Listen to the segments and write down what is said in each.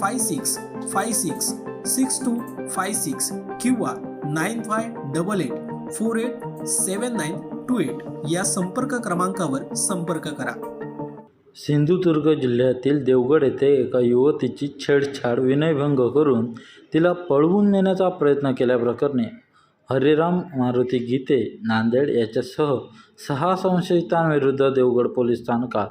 five six five six six two five six किंवा nine five double eight four eight seven nine two eight या संपर्क क्रमांकावर संपर्क करा. सिंधुदुर्ग जिल्ह्यातील देवगड येथे एका युवतीची छेडछाड विनयभंग करून तिला पळवून नेण्याचा प्रयत्न केल्याप्रकरणी हरिराम मारुती गीते नांदेड याच्यासह सहा संशयितांविरुद्ध देवगड पोलीस स्थानकात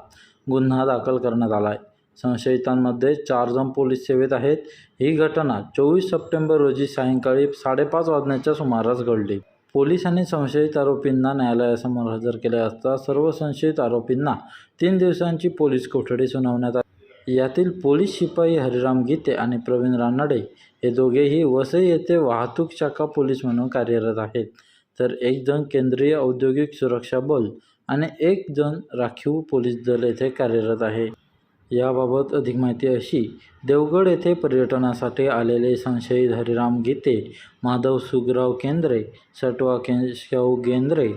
गुन्हा दाखल करण्यात आला आहे. संशयितांमध्ये चार जण पोलीस सेवेत आहेत. ही घटना चोवीस सप्टेंबर रोजी सायंकाळी साडेपाच वाजण्याच्या सुमारास घडली. पोलिसांनी संशयित आरोपींना न्यायालयासमोर हजर केले असता सर्व संशयित आरोपींना तीन दिवसांची पोलीस कोठडी सुनावण्यात आली. यातील पोलीस शिपाई हरिराम गीते आणि प्रवीण रानडे हे दोघेही वसई येथे वाहतूक शाखा पोलीस म्हणून कार्यरत आहेत. तर एक जण केंद्रीय औद्योगिक सुरक्षा बल आणि एक जण राखीव पोलीस दल येथे कार्यरत आहे. याबाबत अधिक माहिती अशी देवगड येथे पर्यटनासाठी आलेले संशयित हरिराम गीते माधव सुगराव केंद्रे सटवा केशव गेंद्रे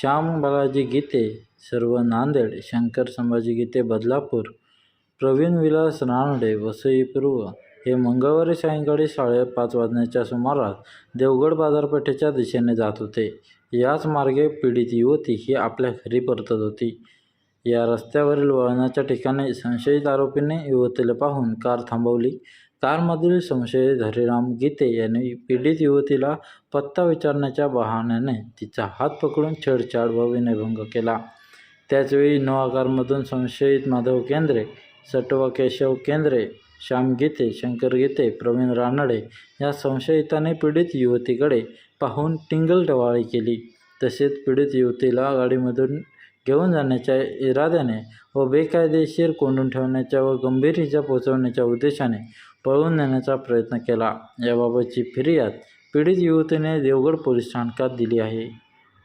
श्याम बालाजी गीते सर्व नांदेड शंकर संभाजी गीते बदलापूर प्रवीण विलास रानडे वसई पूर्व हे मंगळवारी सायंकाळी साडेपाच वाजण्याच्या सुमारास देवगड बाजारपेठेच्या दिशेने जात होते. याच मार्गे पीडित युवती ही आपल्या घरी परतत होती. या रस्त्यावरील वळणाच्या ठिकाणी संशयित आरोपीने युवतीला पाहून कार थांबवली. कारमधील संशयित हरिराम गीते यांनी पीडित युवतीला पत्ता विचारण्याच्या बहाण्याने तिचा हात पकडून छेडछाड व विनयभंग केला. त्याचवेळी इनोवा कारमधून संशयित माधव केंद्रे सटवा केशव केंद्रे श्याम गीते शंकर गीते प्रवीण रानडे या संशयिताने पीडित युवतीकडे पाहून टिंगल टवाळी केली. तसेच पीडित युवतीला गाडीमधून घेऊन जाण्याच्या इराद्याने व बेकायदेशीर कोंडून ठेवण्याच्या व गंभीर इजा पोचवण्याच्या उद्देशाने पळवून नेण्याचा प्रयत्न केला. याबाबतची फिर्याद पीडित युवतीने देवगड पोलीस स्थानकात दिली आहे.